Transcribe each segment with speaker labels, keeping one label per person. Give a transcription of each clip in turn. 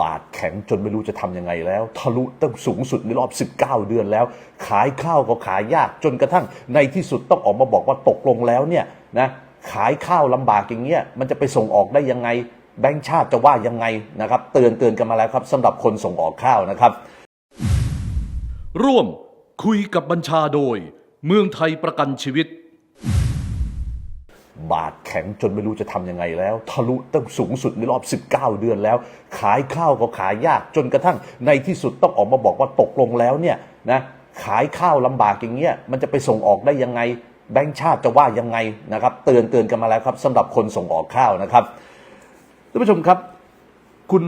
Speaker 1: บาทแข็งจนไม่รู้จะทำยังไงแล้ว ทะลุตั้งสูงสุดในรอบ 19 เดือนแล้ว ขายข้าวก็ขายยากจนกระทั่งในที่สุดต้องออกมาบอกว่าตกลงแล้วเนี่ยนะขายข้าวลำบากอย่างเงี้ยมันจะไปส่งออกได้ยังไง แบงก์ชาติจะว่ายังไงนะครับ เตือนเตือนกันมาแล้วครับสำหรับคนส่งออกข้าวนะครับ
Speaker 2: ร่วมคุยกับบัญชาโดย เมืองไทยประกันชีวิต
Speaker 1: บาทแข็งจนไม่รู้จะทำยังไงแล้ว ทะลุตั้งสูงสุดในรอบ 19 เดือนแล้ว ขายข้าวก็ขายยากจนกระทั่งในที่สุดต้องออกมาบอกว่าตกลงแล้วเนี่ยนะขายข้าวลำบากอย่างเงี้ยมันจะไปส่งออกได้ยังไงแบงก์ชาติจะว่ายังไงนะครับ เตือนเตือนกันมาแล้วครับสำหรับคนส่งออกข้าวนะครับท่านผู้ชมครับ คุณ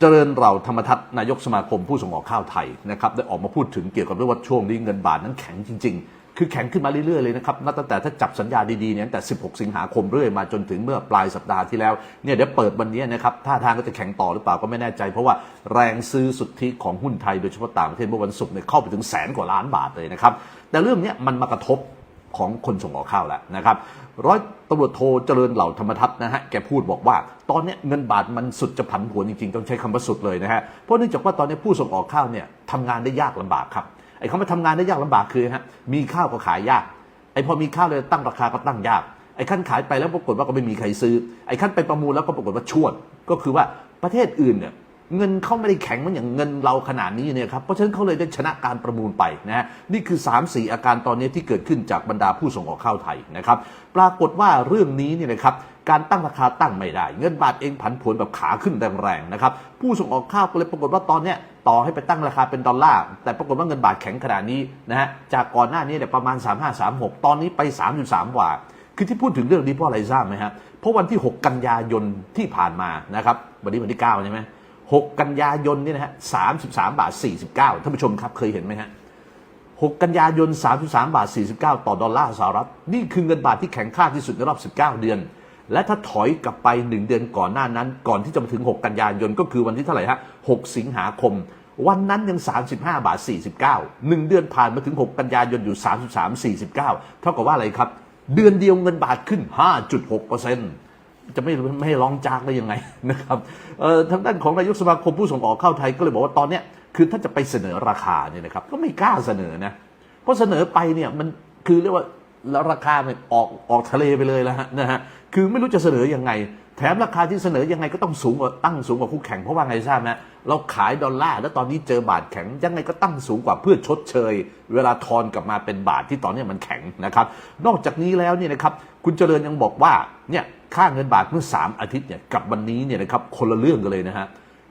Speaker 1: เจริญเราธรรมทัศน์นายกสมาคมผู้ส่งออกข้าวไทยนะครับได้ออกมาพูดถึงเกี่ยวกับเรื่องว่าช่วงนี้เงินบาทนั้นแข็งจริง ๆ คือแข็งขึ้นมาเรื่อยๆเลยนะครับนับตั้งแต่ถ้าจับสัญญาดีๆเนี่ยตั้งแต่ 16 สิงหาคมเรื่อยมาจนถึงเมื่อปลายสัปดาห์ที่แล้วเนี่ยเดี๋ยวเปิดวันนี้นะครับท่าทางก็จะแข็งต่อหรือเปล่าก็ไม่แน่ใจ เพราะว่าแรงซื้อสุทธิของหุ้นไทยโดยเฉพาะต่างประเทศเมื่อวันศุกร์เนี่ยเข้าไปถึงแสนกว่าล้านบาทเลยนะครับแต่เรื่องนี้มันมากระทบของคนส่งออกข้าวแล้วนะครับร้อยตำรวจโทเจริญเหล่าธรรมทัศน์นะฮะแกพูดบอกว่า ตอนนี้เงินบาทมันสุดจะผันผวนจริงๆ ต้องใช้คำว่าสุดเลยนะฮะเพราะเนื่องจากว่าตอนนี้ผู้ส่งออกข้าวเนี่ยทำงานได้ยากลำบากครับ ไอ้เขามาทำงานได้ยากลำบากคือฮะมีข้าวก็ขายยากไอ้พอมีข้าวเลยตั้งราคาก็ตั้งยากไอ้ขั้นขายไปแล้วปรากฏว่าก็ไม่มีใครซื้อไอ้ขั้นไปประมูลแล้วก็ปรากฏว่าชวดก็คือว่าประเทศอื่นเนี่ย เงินเขาไม่ได้แข็งเหมันอย่างเงินเราขนาดนี้เนี่ยครับ เพราะฉะนั้นเขาเลยได้ชนะการประมูลไปนะฮะนี่คือ 3 4 อาการตอนนี้ที่เกิดขึ้นจากบรรดาผู้ส่งออกข้าวไทยนะครับ ปรากฏว่าเรื่องนี้เนี่ยนะครับการตั้งราคาตั้งไม่ได้ เงินบาทเองผันผวนแบบขาขึ้นแรงๆนะครับผู้ส่งออกข้าวก็เลยปรากฏว่าตอนเนี้ยต่อให้ไปตั้งราคาเป็นดอลลาร์แต่ปรากฏว่าเงินบาทแข็งขนาดนี้นะฮะจากก่อนหน้านี้เนี่ยประมาณ 3536 ตอนนี้ไป 33กว่าคือที่พูดถึงเรื่องนี้เพราะอะไรทราบไหมฮะเพราะวันที่ 6 กันยายนที่ผ่านมานะครับวันนี้วันที่9ใช่ไหม 6 กันยายนนี่นะฮะ33บาท49ท่านผู้ชมครับเคยเห็นไหมฮะ6กันยายน 33 บาท 49 ต่อดอลลาร์สหรัฐ นี่คือเงินบาทที่แข็งค่าที่สุดในรอบ 19 เดือน และถ้าถอยกลับไป 1 เดือนก่อนหน้านั้น ก่อนที่จะมาถึง 6 กันยายนก็คือวันที่เท่าไหร่ฮะ 6 สิงหาคม วันนั้นยัง 35 บาท 49 1 เดือนผ่านมาถึง 6 กันยายนอยู่ 33 49 เท่ากับว่าอะไรครับ เดือนเดียวเงินบาทขึ้น 5.6เปอร์เจะไม่ไม่ให้ร้องจากได้ยังไงนะครับทางด้านของนายกสมาคมผู้ส่งออกข้าวไทยก็เลยบอกว่าตอนเนี้ยคือถ้าจะไปเสนอราคาเนี่ยนะครับ ก็ไม่กล้าเสนอนะเพราะเสนอไปเนี่ยมันคือเรียกว่าแล้วราคาเนี่ยออกออกทะเลไปเลยแล้วนะฮะคือไม่รู้จะเสนอยังไง แถมราคาที่เสนอยังไงก็ต้องสูงกว่าตั้งสูงกว่าคู่แข่งเพราะว่าไงทราบไหมเราขายดอลลาร์แล้วตอนนี้เจอบาทแข็งยังไงก็ตั้งสูงกว่าเพื่อชดเชย เวลาทอนกลับมาเป็นบาทที่ตอนนี้มันแข็งนะครับ นอกจากนี้แล้วเนี่ยนะครับคุณเจริญยังบอกว่าเนี่ย ค่าเงินบาทเมื่อ 3 อาทิตย์เนี่ยกับวันนี้เนี่ยนะครับคนละเรื่องกันเลยนะฮะ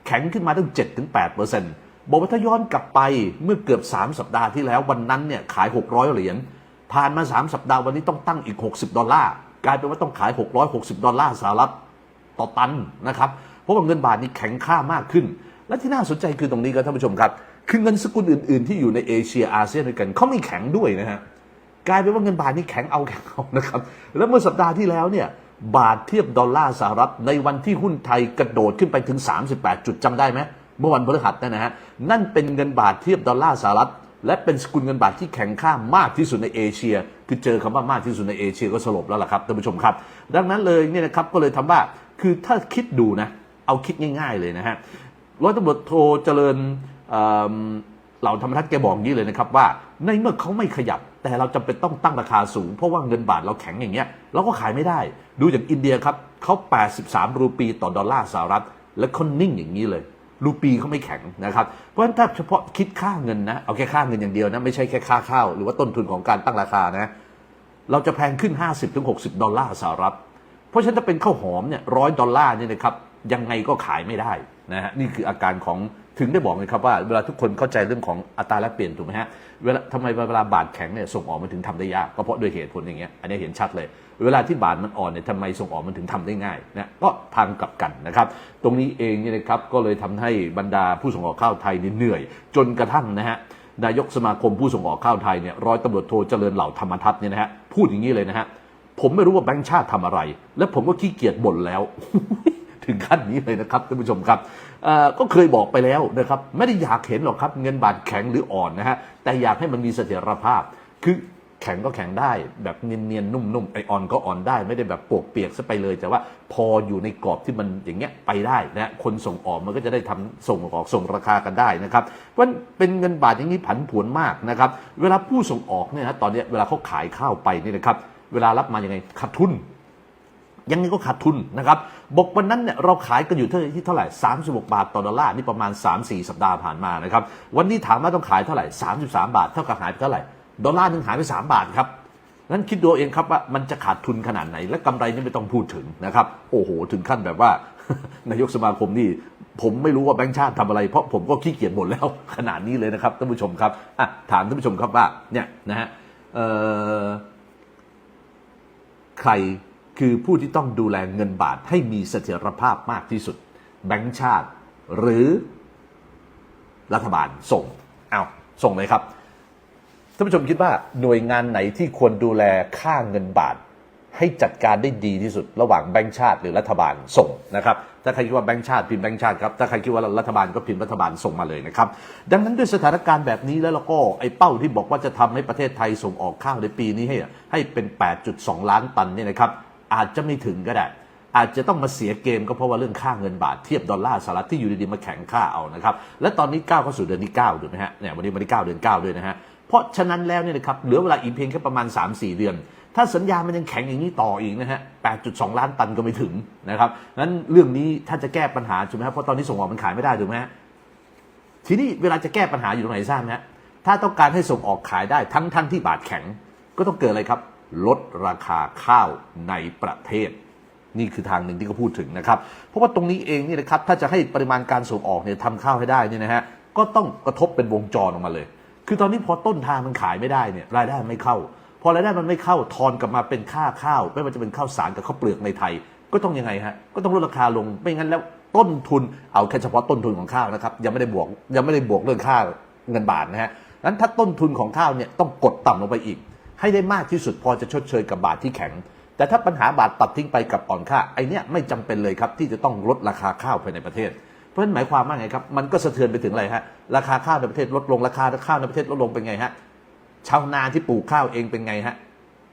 Speaker 1: แข็งขึ้นมาตั้ง 7-8%เปอร์เซ็นต์บอกว่าถ้าย้อนกลับไปเมื่อเกือบ 3 สัปดาห์ที่แล้ววันนั้นเนี่ยขาย 600 เหรียญผ่านมา 3 สัปดาห์วันนี้ต้องตั้งอีก 60 ดอลลาร์กลายเป็นว่าต้องขาย 660 ดอลลาร์สหรัฐต่อตันนะครับเพราะว่าเงินบาทนี่แข็งค่ามากขึ้น และที่น่าสนใจคือตรงนี้ครับท่านผู้ชมครับ คือเงินสกุลอื่น ๆ ที่อยู่ในเอเชียอาเซียนด้วยกันเขาไม่แข็งด้วยนะฮะกลายเป็นว่าเงินบาทนี่แข็งเอาแข็งเอานะครับแล้วเมื่อสัปดาห์ที่แล้วเนี่ย บาทเทียบดอลลาร์สหรัฐ ในวันที่หุ้นไทยกระโดดขึ้นไปถึง 38 จุดจำได้ไหมเมื่อวันพฤหัสนั่นนะฮะนั่นเป็นเงินบาทเทียบดอลลาร์สหรัฐ และเป็นสกุลเงินบาทที่แข็งค่ามากที่สุดในเอเชีย คือเจอคำว่ามากที่สุดในเอเชียก็สลบแล้วล่ะครับท่านผู้ชมครับ ดังนั้นเลยเนี่ยนะครับก็เลยทำว่าคือถ้าคิดดูนะเอาคิดง่าย ๆเลยนะฮะร้อยตำรวจโทเจริญเหล่าธรรมทัศน์แกบอกงนี้เลยนะครับว่าในเมื่อเขาไม่ขยับ แต่เราจำเป็นต้องตั้งราคาสูง เพราะว่าเงินบาทเราแข็งอย่างเงี้ยเราก็ขายไม่ได้ ดูอย่างอินเดียครับเขา 83 รูปีต่อดอลลาร์สหรัฐ และเขานิ่งอย่างนี้เลยรูปีเขาไม่แข็งนะครับ เพราะฉะนั้นถ้าเฉพาะคิดค่าเงินนะเอาแค่ค่าเงินอย่างเดียวนะไม่ใช่แค่ค่าข้าวหรือว่าต้นทุนของการตั้งราคานะเราจะแพงขึ้น 50-60 ดอลลาร์สหรัฐ เพราะฉะนั้นถ้าเป็นข้าวหอมเนี่ยร้อยดอลลาร์เนี่ยนะครับยังไงก็ขายไม่ได้นะฮะนี่คืออาการของ ถึงได้บอกเลยครับว่าเวลาทุกคนเข้าใจเรื่องของอัตราแลกเปลี่ยนถูกไหมฮะเวลาทำไมเวลาบาทแข็งเนี่ยส่งออกมันถึงทำได้ยากก็เพราะด้วยเหตุผลอย่างเงี้ยอันนี้เห็นชัดเลย เวลาที่บาทมันอ่อนเนี่ยทำไมส่งออกมันถึงทำได้ง่ายนะก็พังกลับกันนะครับตรงนี้เองเนี่ยนะครับก็เลยทำให้บรรดาผู้ส่งออกข้าวไทยเนี่เหนื่อย จนกระทั่งนะฮะนายกสมาคมผู้ส่งออกข้าวไทยเนี่ยร้อยตำรวจโทเจริญเหล่าธรรมทัศน์เนี่ยนะฮะพูดอย่างนี้เลยนะฮะผมไม่รู้ว่าแบงค์ชาติทำอะไร และผมก็ขี้เกียจบ่นแล้ว ถึงขั้นนี้เลยนะครับท่านผู้ชมครับ ก็เคยบอกไปแล้วนะครับไม่ได้อยากเห็นหรอกครับเงินบาทแข็งหรืออ่อนนะฮะแต่อยากให้มันมีเสถียรภาพ คือแข็งก็แข็งได้แบบเนียนๆนุ่มๆไออ่อนก็อ่อนได้ ไม่ได้แบบปวกเปียกซะไปเลย แต่ว่าพออยู่ในกรอบที่มันอย่างเงี้ยไปได้นะคนส่งออกมันก็จะได้ทำส่งออกส่งราคากันได้นะครับเพราะฉะนั้นเป็นเงินบาทอย่างนี้ผันผวนมากนะครับเวลาผู้ส่งออกเนี่ยนะตอนเนี้ยเวลาเขาขายข้าวไปนี่นะครับเวลารับมายังไงขาดทุน ยังไงก็ขาดทุนนะครับบอกวันนั้นเนี่ยเราขายกันอยู่ที่เท่าไหร่ 36 บาทต่อดอลลาร์นี่ประมาณ 3-4 สัปดาห์ผ่านมานะครับวันนี้ถามว่าต้องขายเท่าไหร่ 33 บาท เท่ากับหายไปเท่าไหร่ดอลลาร์หนึงหายไป 3 บาทครับนั้นคิดดูเองครับว่ามันจะขาดทุนขนาดไหน และกำไรนี่ไม่ต้องพูดถึงนะครับโอ้โห ถึงขั้นแบบว่านายกสมาคมนี่ผมไม่รู้ว่าแบงค์ชาติทำอะไร เพราะผมก็ขี้เกียจหมดแล้วขนาดนี้เลยนะครับท่านผู้ชมครับอะถามท่านผู้ชมครับว่าเนี่ยนะฮะใคร คือผู้ที่ต้องดูแลเงินบาทให้มีเสถียรภาพมากที่สุด แบงก์ชาติ หรือรัฐบาลส่งเอาส่งเลยครับท่านผู้ชมคิดว่าหน่วยงานไหนที่ควรดูแลค่าเงินบาท ให้จัดการได้ดีที่สุด ระหว่างแบงก์ชาติหรือรัฐบาลส่งนะครับถ้าใครคิดว่าแบงก์ชาติพิมพ์แบงก์ชาติครับถ้าใครคิดว่ารัฐบาลก็พิมพ์รัฐบาลส่งมาเลยนะครับดังนั้นด้วยสถานการณ์แบบนี้แล้วเราก็ไอ้เป้าที่บอกว่าจะทำให้ประเทศไทยส่งออกข้าวในปีนี้ให้ให้เป็น 8.2 ล้านตันเนี่ยนะครับ อาจจะไม่ถึงก็ได้ อาจจะต้องมาเสียเกมก็เพราะว่าเรื่องค่าเงินบาทเทียบดอลลาร์สหรัฐที่อยู่ดีๆมาแข่งค่าเอานะครับ และตอนนี้ก้าวเข้าสู่เดือนที่9ถูกไหมฮะเนี่ยวันนี้วันที่9เดือน9ด้วยนะฮะเพราะฉะนั้นแล้วเนี่ยนะครับเหลือเวลาอีกเพียงแค่ประมาณ 3-4 เดือน ถ้าสัญญามันยังแข็งอย่างนี้ต่ออีกนะฮะ 8.2 ล้านตันก็ไม่ถึงนะครับนั้นเรื่องนี้ถ้าจะแก้ปัญหาถูกไหมครับเพราะตอนนี้ส่งออกมันขายไม่ได้ถูกไหมฮะทีนี้เวลาจะแก้ปัญหาอยู่ตรงไหนทราบไหมฮะถ้าต้องการให้ส่งออกขายได้ทั้งทั้งที่บาทแข็งก็ต้องเกิดอะไรครับ ลดราคาข้าวในประเทศ นี่คือทางหนึ่งที่เขาพูดถึงนะครับ เพราะว่าตรงนี้เองเนี่นะครับถ้าจะให้ปริมาณการส่งออกเนี่ยทำข้าวให้ได้นี่นะฮะก็ต้องกระทบเป็นวงจรออกมาเลย คือตอนนี้พอต้นทางมันขายไม่ได้เนี่ยรายได้มันไม่เข้า พอรายได้มันไม่เข้าทอนกลับมาเป็นค่าข้าว ไม่ว่าจะเป็นข้าวสารกับข้าวเปลือกในไทย ก็ต้องยังไงฮะก็ต้องลดราคาลงไม่งั้นแล้วต้นทุนเอาแค่เฉพาะต้นทุนของข้าวนะครับยังไม่ได้บวกยังไม่ได้บวกเรื่องค่าเงินบาทนะฮะนั้นถ้าต้นทุนของข้าวเนี่ยต้องกดต่ำลงไปอีก ให้ได้มากที่สุดพอจะชดเชยกับบาทที่แข็ง แต่ถ้าปัญหาบาทตัดทิ้งไปกับอ่อนค่าไอเนี้ยไม่จำเป็นเลยครับที่จะต้องลดราคาข้าวภายในประเทศ เพราะฉะนั้นหมายความว่าไงครับมันก็สะเทือนไปถึงอะไรฮะราคาข้าวในประเทศลดลงราคาข้าวในประเทศลดลงเป็นไงฮะชาวนาที่ปลูกข้าวเองเป็นไงฮะ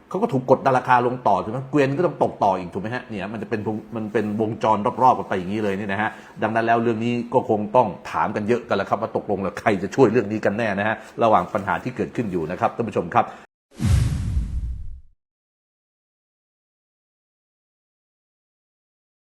Speaker 1: เขาก็ถูกกดดันราคาลงต่อถูกไหมเกวียนก็ต้องตกต่ออีกถูกไหมฮะเนี่ยมันจะเป็นมันเป็นวงจรรอบๆกันไปอย่างนี้เลยนี่นะฮะดังนั้นแล้วเรื่องนี้ก็คงต้องถามกันเยอะกันแล้วครับว่าตกลงแล้วใครจะช่วยเรื่องนี้กันแน่นะฮะระหว่างปัญหาที่เกิดขึ้นอยู่นะครับท่านผู้ชมครับ